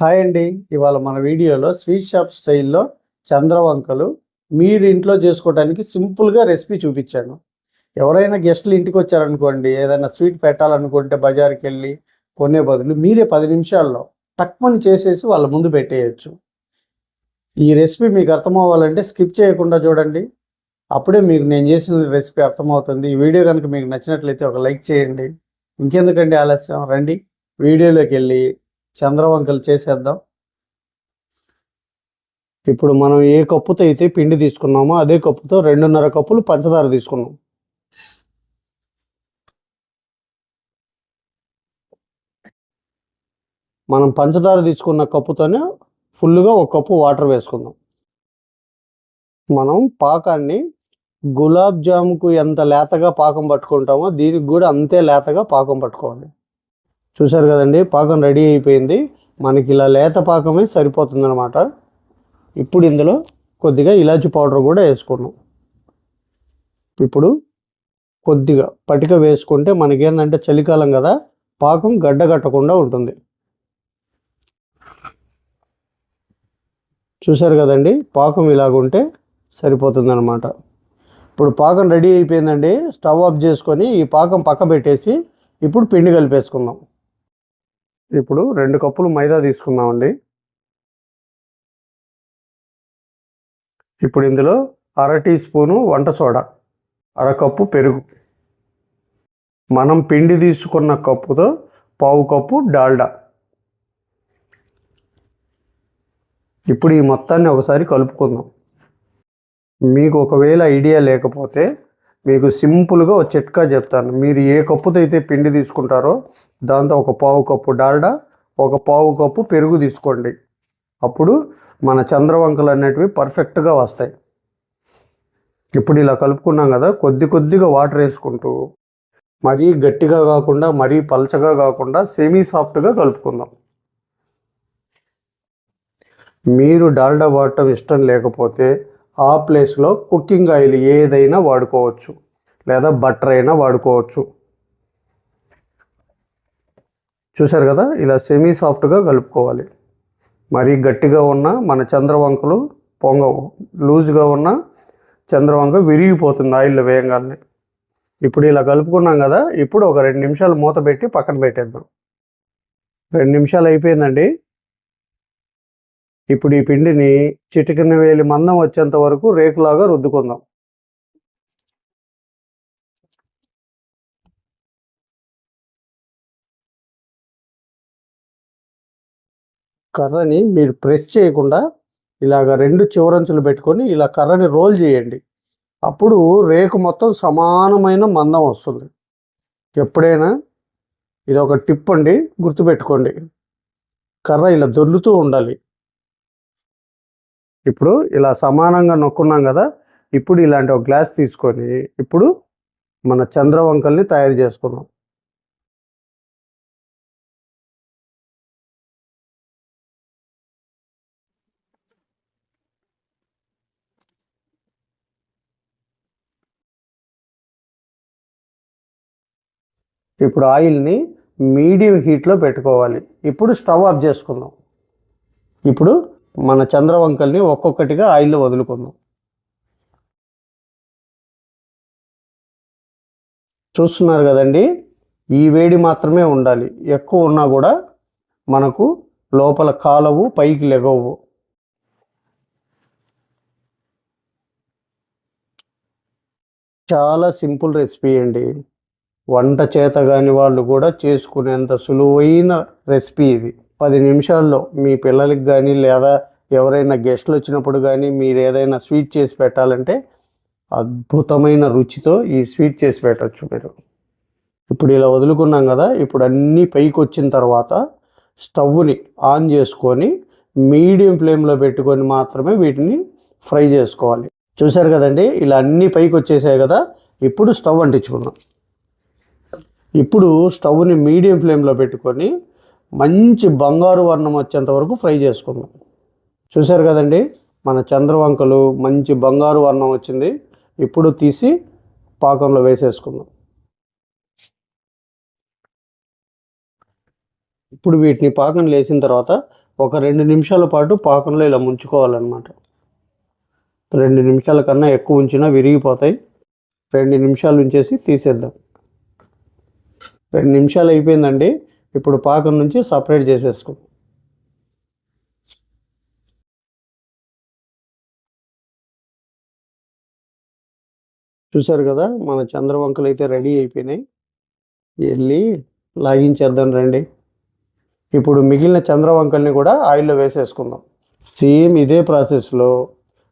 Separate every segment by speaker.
Speaker 1: Hi అండి. ఇవాళ మన వీడియోలో స్వీట్ షాప్ స్టైల్లో చంద్రవంకలు మీరు ఇంట్లో చేసుకోవడానికి సింపుల్గా రెసిపీ చూపించాను. ఎవరైనా గెస్టులు ఇంటికి వచ్చారనుకోండి ఏదైనా స్వీట్ పెట్టాలనుకుంటే బజార్కి వెళ్ళి కొనే బదులు మీరే పది నిమిషాల్లో టక్మని చేసేసి వాళ్ళ ముందు పెట్టేయచ్చు. ఈ రెసిపీ మీకు అర్థమవ్వాలంటే స్కిప్ చేయకుండా చూడండి. అప్పుడే మీకు నేను చేసిన రెసిపీ అర్థమవుతుంది. ఈ వీడియో కనుక మీకు నచ్చినట్లయితే ఒక లైక్ చేయండి. ఇంకెందుకండి ఆలస్యం? రండి. వీడియోలోకి వెళ్ళి చంద్రవంకలు చేసేద్దాం. ఇప్పుడు మనం ఏ కప్పుతో అయితే పిండి తీసుకున్నామో అదే కప్పుతో రెండున్నర కప్పులు పంచదార తీసుకున్నాం. మనం పంచదార తీసుకున్న కప్పుతోనే ఫుల్గా ఒక కప్పు వాటర్ వేసుకుందాం. మనం పాకాన్ని గులాబ్ జాముకు ఎంత లేతగా పాకం పట్టుకుంటామో దీనికి కూడా అంతే లేతగా పాకం పట్టుకోవాలి. చూసారు కదండి పాకం రెడీ అయిపోయింది. మనకి ఇలా లేత పాకమే సరిపోతుంది అనమాట ఇప్పుడు ఇందులో కొద్దిగా ఇలాచి పౌడర్ కూడా వేసుకున్నాం. ఇప్పుడు కొద్దిగా పటిక వేసుకుంటే మనకేందంటే చలికాలం కదా పాకం గడ్డ కట్టకుండా ఉంటుంది. చూసారు కదండి పాకం ఇలాగుంటే సరిపోతుంది అనమాట ఇప్పుడు పాకం రెడీ అయిపోయిందండి స్టవ్ ఆఫ్ చేసుకొని ఈ పాకం పక్క పెట్టేసి ఇప్పుడు పిండి కలిపేసుకుందాం. ఇప్పుడు రెండు కప్పులు మైదా తీసుకుందామండి. ఇప్పుడు ఇందులో అర టీ స్పూను వంట సోడా అరకప్పు పెరుగు. మనం పిండి తీసుకున్న కప్పుతో పావు కప్పు డాల్డా. ఇప్పుడు ఈ మొత్తాన్ని ఒకసారి కలుపుకుందాం. మీకు ఒకవేళ ఐడియా లేకపోతే మీకు సింపుల్గా ఒక చిట్కా చెప్తాను. మీరు ఏ కప్పుతో అయితే పిండి తీసుకుంటారో దాంతో ఒక పావు కప్పు డాల్డా ఒక పావు కప్పు పెరుగు తీసుకోండి. అప్పుడు మన చంద్రవంకలు అనేటివి పర్ఫెక్ట్గా వస్తాయి. ఇప్పుడు ఇలా కలుపుకున్నాం కదా కొద్ది కొద్దిగా వాటర్ వేసుకుంటూ మరీ గట్టిగా కాకుండా మరీ పలచగా కాకుండా సెమీ సాఫ్ట్గా కలుపుకుందాం. మీరు డాల్డా వాడటం ఇష్టం లేకపోతే ఆ ప్లేస్లో కుకింగ్ ఆయిల్ ఏదైనా వాడుకోవచ్చు. లేదా బటర్ అయినా వాడుకోవచ్చు. చూశారు కదా? ఇలా సెమీ సాఫ్ట్గా కలుపుకోవాలి. మరీ గట్టిగా ఉన్న మన చంద్రవంకలు పొంగవు లూజ్గా ఉన్న చంద్రవంక విరిగిపోతుంది ఆయిల్లో వేయంగానే. ఇప్పుడు ఇలా కలుపుకున్నాం కదా? ఇప్పుడు ఒక రెండు నిమిషాలు మూత పెట్టి పక్కన పెట్టేద్దాం. రెండు నిమిషాలు అయిపోయిందండి. ఇప్పుడు ఈ పిండిని చిటికిన వేలి మందం వచ్చేంత వరకు రేకులాగా రుద్దుకుందాం. కర్రని మీరు ప్రెస్ చేయకుండా ఇలాగ రెండు చివరంచులు పెట్టుకొని ఇలా కర్రని రోల్ చేయండి. అప్పుడు రేకు మొత్తం సమానమైన మందం వస్తుంది. ఎప్పుడైనా ఇది ఒక టిప్ అండి గుర్తుపెట్టుకోండి. కర్ర ఇలా దొర్లుతూ ఉండాలి. ఇప్పుడు ఇలా సమానంగా నొక్కున్నాం కదా ఇప్పుడు ఇలాంటి ఒక గ్లాస్ తీసుకొని ఇప్పుడు మన చంద్రవంకల్ని తయారు చేసుకుందాం. ఇప్పుడు ఆయిల్ని మీడియం హీట్లో పెట్టుకోవాలి. ఇప్పుడు స్టవ్ ఆఫ్ చేసుకుందాం. ఇప్పుడు మన చంద్రవంకల్ని ఒక్కొక్కటిగా ఆయిల్లో వదులుకుందాం. చూస్తున్నారు కదండి ఈ వేడి మాత్రమే ఉండాలి. ఎక్కువ ఉన్నా కూడా మనకు లోపల కాలవు పైకి లెగవు. చాలా సింపుల్ రెసిపీ అండి. వంట చేత కాని వాళ్ళు కూడా చేసుకునేంత సులువైన రెసిపీ ఇది. పది నిమిషాల్లో మీ పిల్లలకి కానీ లేదా ఎవరైనా గెస్ట్లు వచ్చినప్పుడు కానీ మీరు ఏదైనా స్వీట్ చేసి పెట్టాలంటే అద్భుతమైన రుచితో ఈ స్వీట్ చేసి పెట్టచ్చు మీరు. ఇప్పుడు ఇలా వదులుకున్నాం కదా ఇప్పుడు అన్నీ పైకి వచ్చిన తర్వాత స్టవ్ని ఆన్ చేసుకొని మీడియం ఫ్లేమ్లో పెట్టుకొని మాత్రమే వీటిని ఫ్రై చేసుకోవాలి. చూసారు కదండి ఇలా అన్నీ పైకి వచ్చేసాయి కదా ఇప్పుడు స్టవ్ అంటించుకుందాం. ఇప్పుడు స్టవ్ని మీడియం ఫ్లేమ్లో పెట్టుకొని మంచి బంగారు వర్ణం వచ్చేంత వరకు ఫ్రై చేసుకుందాం. చూసారు కదండి మన చంద్రవంకలు మంచి బంగారు వర్ణం వచ్చింది. ఇప్పుడు తీసి పాకంలో వేసేసుకుందాం. ఇప్పుడు వీటిని పాకం లేసిన తర్వాత ఒక రెండు నిమిషాల పాటు పాకంలో ఇలా ముంచుకోవాలన్నమాట. రెండు నిమిషాల కన్నా ఎక్కువ ఉంచినా విరిగిపోతాయి. రెండు నిమిషాలు ఉంచేసి తీసేద్దాం. రెండు నిమిషాలు అయిపోయిందండి. ఇప్పుడు పాకం నుంచి సపరేట్ చేసేసుకుందాం. చూసారు కదా మన చంద్రవంకలు అయితే రెడీ అయిపోయినాయి. వెళ్ళి లాగించేద్దాం రండి. ఇప్పుడు మిగిలిన చంద్రవంకల్ని కూడా ఆయిల్లో వేసేసుకుందాం. సేమ్ ఇదే ప్రాసెస్లో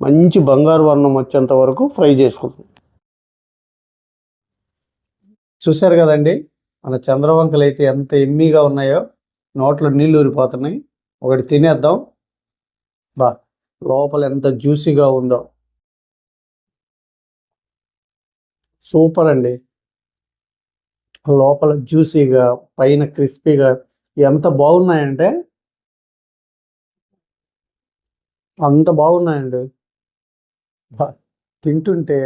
Speaker 1: మంచి బంగారు వర్ణం వచ్చేంత వరకు ఫ్రై చేసుకుందాం. చూశారు కదండి మన చంద్రవంకలు అయితే ఎంత ఎమ్మీగా ఉన్నాయో నోట్లో నీళ్ళు ఊరిపోతున్నాయి. ఒకటి తినేద్దాం. బా లోపల ఎంత జ్యూసీగా ఉందో. సూపర్ అండి లోపల జ్యూసీగా పైన క్రిస్పీగా ఎంత బాగున్నాయంటే అంత బాగున్నాయండి. తింటుంటే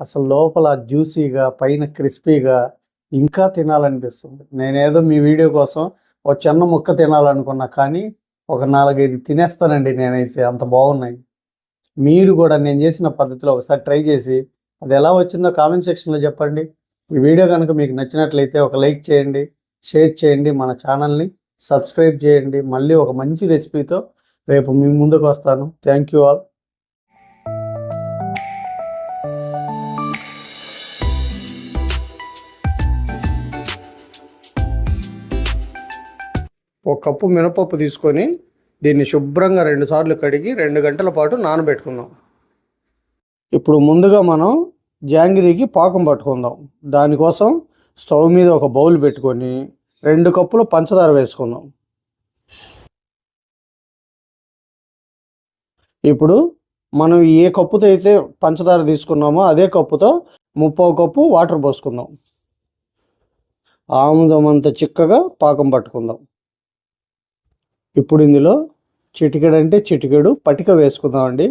Speaker 1: అసలు లోపల జ్యూసీగా పైన క్రిస్పీగా ఇంకా తినాలనిపిస్తుంది. నేనేదో మీ వీడియో కోసం ఒక చిన్న ముక్క తినాలనుకున్నా కానీ ఒక నాలుగైదు తినేస్తానండి నేనైతే అంత బాగున్నాయి. మీరు కూడా నేను చేసిన పద్ధతిలో ఒకసారి ట్రై చేసి అది ఎలా వచ్చిందో కామెంట్ సెక్షన్లో చెప్పండి. ఈ వీడియో కనుక మీకు నచ్చినట్లయితే ఒక లైక్ చేయండి షేర్ చేయండి మన ఛానల్ని సబ్స్క్రైబ్ చేయండి. మళ్ళీ ఒక మంచి రెసిపీతో రేపు మీ ముందుకు వస్తాను. థ్యాంక్ యూ ఆల్ ఒక కప్పు మినపప్పు తీసుకొని దీన్ని శుభ్రంగా రెండు సార్లు కడిగి రెండు గంటల పాటు నానబెట్టుకుందాం. ఇప్పుడు ముందుగా మనం జాంగిరీకి పాకం పట్టుకుందాం. దానికోసం స్టవ్ మీద ఒక బౌల్ పెట్టుకొని రెండు కప్పులు పంచదార వేసుకుందాం. ఇప్పుడు మనం ఏ కప్పుతో అయితే పంచదార తీసుకున్నామో అదే కప్పుతో ముప్పో కప్పు వాటర్ పోసుకుందాం. ఆముదం అంత చిక్కగా పాకం పట్టుకుందాం. ఇప్పుడు ఇందులో చిటికెడు అంటే చిటికెడు పటిక వేసుకుందాం అండి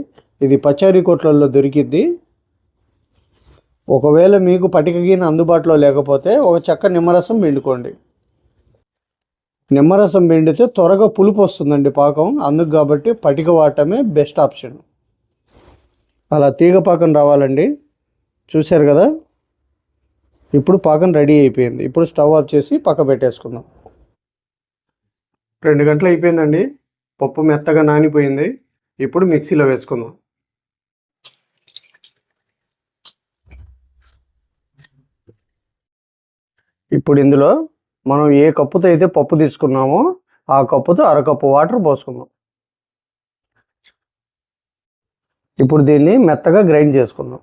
Speaker 1: ఇది పచారీ కొట్లలో దొరికిద్ది. ఒకవేళ మీకు పటిక గిన్నె అందుబాటులో లేకపోతే ఒక చెక్క నిమ్మరసం పిండుకోండి. నిమ్మరసం పిండితే త్వరగా పులుపు వస్తుందండి పాకం. అందుకు కాబట్టి పటిక వాడటమే బెస్ట్ ఆప్షన్. అలా తీగ పాకం రావాలండి. చూశారు కదా? ఇప్పుడు పాకం రెడీ అయిపోయింది. ఇప్పుడు స్టవ్ ఆఫ్ చేసి పక్క పెట్టేసుకుందాం. రెండు గంటలు అయిపోయిందండి. పప్పు మెత్తగా నానిపోయింది. ఇప్పుడు మిక్సీలో వేసుకుందాం. ఇప్పుడు ఇందులో మనం ఏ కప్పుతో అయితే పప్పు తీసుకున్నామో ఆ కప్పుతో అరకప్పు వాటర్ పోసుకుందాం. ఇప్పుడు దీన్ని మెత్తగా గ్రైండ్ చేసుకుందాం.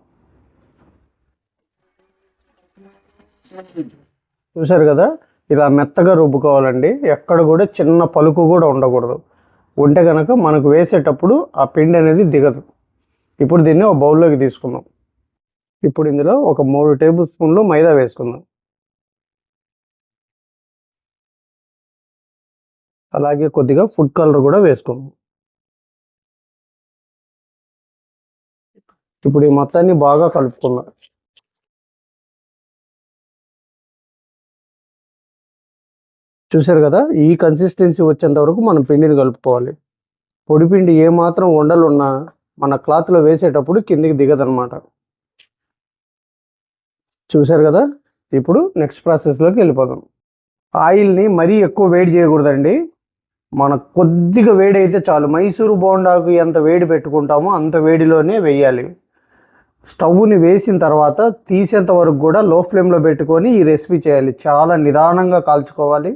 Speaker 1: చూసారు కదా? ఇలా మెత్తగా రుబ్బుకోవాలండి. ఎక్కడ కూడా చిన్న పలుకు కూడా ఉండకూడదు. ఉంటే కనుక మనకు వేసేటప్పుడు ఆ పిండి అనేది దిగదు. ఇప్పుడు దీన్ని ఒక బౌల్లోకి తీసుకుందాం. ఇప్పుడు ఇందులో ఒక మూడు టేబుల్ స్పూన్లు మైదా వేసుకుందాం. అలాగే కొద్దిగా ఫుడ్ కలర్ కూడా వేసుకుందాం ఇప్పుడు ఈ మొత్తాన్ని బాగా కలుపుకుందాం. చూసారు కదా ఈ కన్సిస్టెన్సీ వచ్చేంత వరకు మనం పిండిని కలుపుకోవాలి. పొడి పిండి ఏమాత్రం ఉండలు ఉన్నా మన క్లాత్లో వేసేటప్పుడు కిందికి దిగదనమాట చూసారు కదా ఇప్పుడు నెక్స్ట్ ప్రాసెస్లోకి వెళ్ళిపోదాం. ఆయిల్ని మరీ ఎక్కువ వేడి చేయకూడదండి. మన కొద్దిగా వేడి అయితే చాలు. మైసూరు బోండాకు ఎంత వేడి పెట్టుకుంటామో అంత వేడిలోనే వేయాలి. స్టవ్ని వేసిన తర్వాత తీసేంత వరకు కూడా లో ఫ్లేమ్లో పెట్టుకొని ఈ రెసిపీ చేయాలి. చాలా నిదానంగా కాల్చుకోవాలి.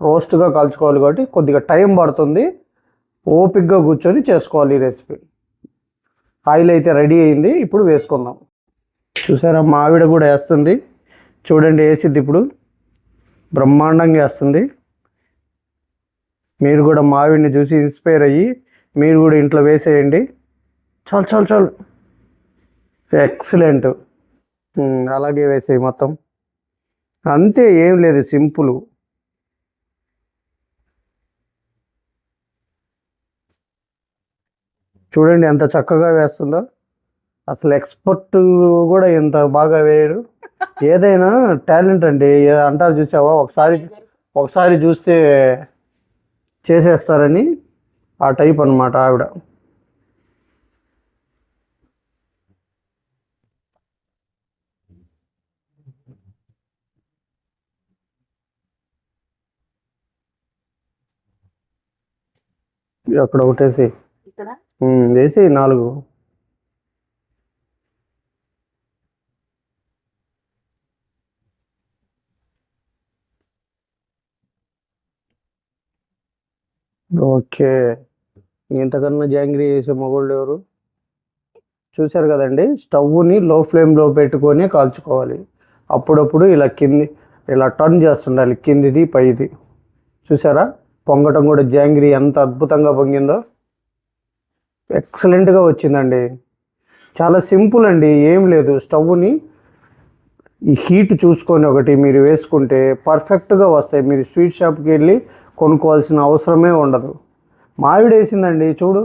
Speaker 1: రోస్ట్గా కాల్చుకోవాలి కాబట్టి కొద్దిగా టైం పడుతుంది. ఓపిక్గా కూర్చొని చేసుకోవాలి ఈ రెసిపీ. ఆయిల్ అయితే రెడీ అయింది. ఇప్పుడు వేసుకుందాం. చూసారా మా ఆవిడ కూడా వేస్తుంది. చూడండి వేసిద్ది ఇప్పుడు. బ్రహ్మాండంగా వేస్తుంది. మీరు కూడా మా ఆవిడని చూసి ఇన్స్పైర్ అయ్యి మీరు కూడా ఇంట్లో వేసేయండి. చాలు చాలు చాలు. ఎక్సలెంట్. అలాగే వేసేయి మొత్తం. అంతే ఏం లేదు సింపుల్. చూడండి ఎంత చక్కగా వేస్తుందో. అసలు ఎక్స్పర్ట్ కూడా ఎంత బాగా వేయడు. ఏదైనా టాలెంట్ అండి. అంటారు చూసావా? ఒకసారి ఒకసారి చూస్తే చేసేస్తారని ఆ టైప్ అన్నమాట ఆవిడ. అక్కడ ఒకటేసి. వేసి నాలుగు. ఓకే. ఇంతకన్నా జాంగ్రీ చేసే మగోళ్ళు ఎవరు? చూశారు కదండి స్టవ్ని లో ఫ్లేమ్లో పెట్టుకొని కాల్చుకోవాలి. అప్పుడప్పుడు ఇలా కింది ఇలా టర్న్ చేస్తుండాలి కిందిది పైది. చూసారా పొంగటం కూడా జాంగ్రీ ఎంత అద్భుతంగా పొంగిందో. ఎక్సలెంట్గా వచ్చిందండి. చాలా సింపుల్ అండి ఏం లేదు. స్టవ్ని ఈ హీట్ చూసుకొని ఒకటి మీరు వేసుకుంటే పర్ఫెక్ట్గా వస్తాయి. మీరు స్వీట్ షాప్కి వెళ్ళి కొనుక్కోవాల్సిన అవసరమే ఉండదు. మావిడ వేసిందండి చూడు.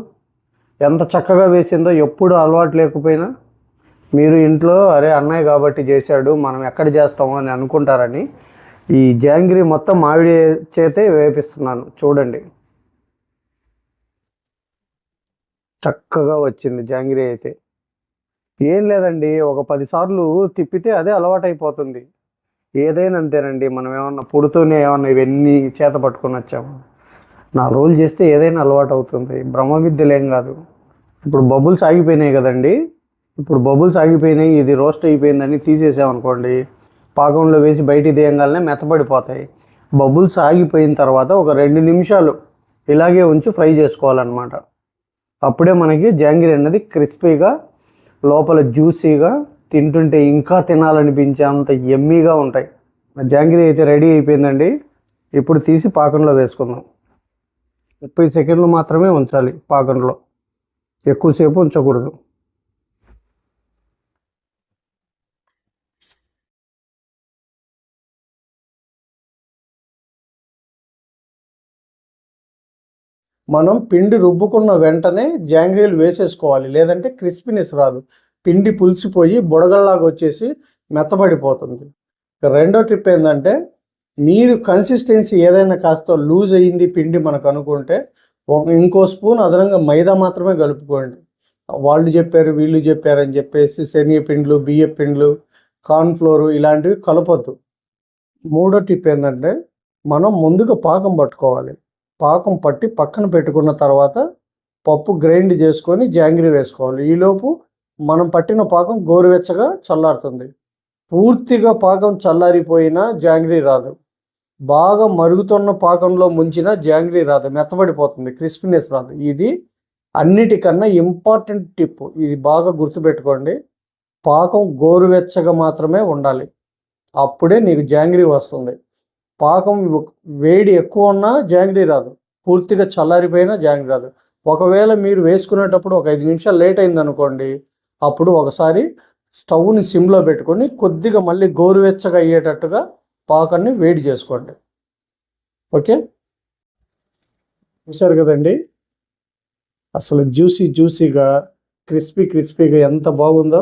Speaker 1: ఎంత చక్కగా వేసిందో ఎప్పుడు అలవాటు లేకపోయినా. మీరు ఇంట్లో అరే అన్నయ్య కాబట్టి చేశాడు మనం ఎక్కడ చేస్తాము? అని అనుకుంటారని ఈ జాంగిరి మొత్తం మామిడి చేతే వేపిస్తున్నాను. చూడండి. చక్కగా వచ్చింది జాంగిరి అయితే. ఏం లేదండి ఒక పదిసార్లు తిప్పితే అదే అలవాటైపోతుంది. ఏదైనా అంతేనండి. మనం ఏమన్నా పుడుతూనే ఏమన్నా ఇవన్నీ చేత పట్టుకొని వచ్చాము. నాలుగు రోజులు చేస్తే ఏదైనా అలవాటు అవుతుంది. బ్రహ్మ విద్యలేం కాదు. ఇప్పుడు బబుల్స్ ఆగిపోయినాయి కదండి. ఇప్పుడు బబుల్స్ ఆగిపోయినాయి. ఇది రోస్ట్ అయిపోయిందని తీసేసామనుకోండి పాకంలో వేసి బయటికి తీయగానే మెత్తపడిపోతాయి బబుల్స్ ఆగిపోయిన తర్వాత ఒక రెండు నిమిషాలు ఇలాగే ఉంచి ఫ్రై చేసుకోవాలన్నమాట. అప్పుడే మనకి జాంగిరి అన్నది క్రిస్పీగా లోపల జ్యూసీగా తింటుంటే ఇంకా తినాలనిపించే అంత ఎమ్మీగా ఉంటాయి. జాంగిరి అయితే రెడీ అయిపోయిందండి. ఇప్పుడు తీసి పాకంలో వేసుకుందాం. ముప్పై సెకండ్లు మాత్రమే ఉంచాలి పాకంలో. ఎక్కువసేపు ఉంచకూడదు. మనం పిండి రుబ్బుకున్న వెంటనే జాంగ్రీలు వేసేసుకోవాలి. లేదంటే క్రిస్పీనెస్ రాదు. పిండి పులిసిపోయి బుడగల్లాగా వచ్చేసి మెత్తబడిపోతుంది. రెండో ట్రిప్ ఏంటంటే మీరు కన్సిస్టెన్సీ ఏదైనా కాస్త లూజ్ అయ్యింది పిండి మనకు అనుకుంటే ఒక ఇంకో స్పూన్ అదనంగా మైదా మాత్రమే కలుపుకోండి. వాళ్ళు చెప్పారు వీళ్ళు చెప్పారని చెప్పేసి శనగ పిండ్లు బియ్య పిండ్లు కార్న్ఫ్లోర్ ఇలాంటివి కలపొద్దు. మూడో టిప్ ఏంటంటే మనం ముందుగా పాకం పట్టుకోవాలి. పాకం పట్టి పక్కన పెట్టుకున్న తర్వాత పప్పు గ్రైండ్ చేసుకొని జాంగ్రీ వేసుకోవాలి. ఈలోపు మనం పట్టిన పాకం గోరువెచ్చగా చల్లారుతుంది. పూర్తిగా పాకం చల్లారిపోయినా జాంగ్రీ రాదు. బాగా మరుగుతున్న పాకంలో ముంచిన జాంగ్రీ రాదు. మెత్తబడిపోతుంది. క్రిస్పీనెస్ రాదు. ఇది అన్నిటికన్నా ఇంపార్టెంట్ టిప్. ఇది బాగా గుర్తుపెట్టుకోండి. పాకం గోరువెచ్చగా మాత్రమే ఉండాలి. అప్పుడే నీకు జాంగ్రీ వస్తుంది. పాకం వేడి ఎక్కువ ఉన్నా జాంగ్రీ రాదు. పూర్తిగా చల్లారిపోయినా జాంగ్రీ రాదు. ఒకవేళ మీరు వేసుకునేటప్పుడు ఒక ఐదు నిమిషాలు లేట్ అయింది అనుకోండి అప్పుడు ఒకసారి స్టవ్ని సిమ్లో పెట్టుకొని కొద్దిగా మళ్ళీ గోరువెచ్చగా అయ్యేటట్టుగా పాకాన్ని వేడి చేసుకోండి. ఓకే? చూసారు కదండి? అసలు జ్యూసీ జ్యూసీగా క్రిస్పీ క్రిస్పీగా ఎంత బాగుందో.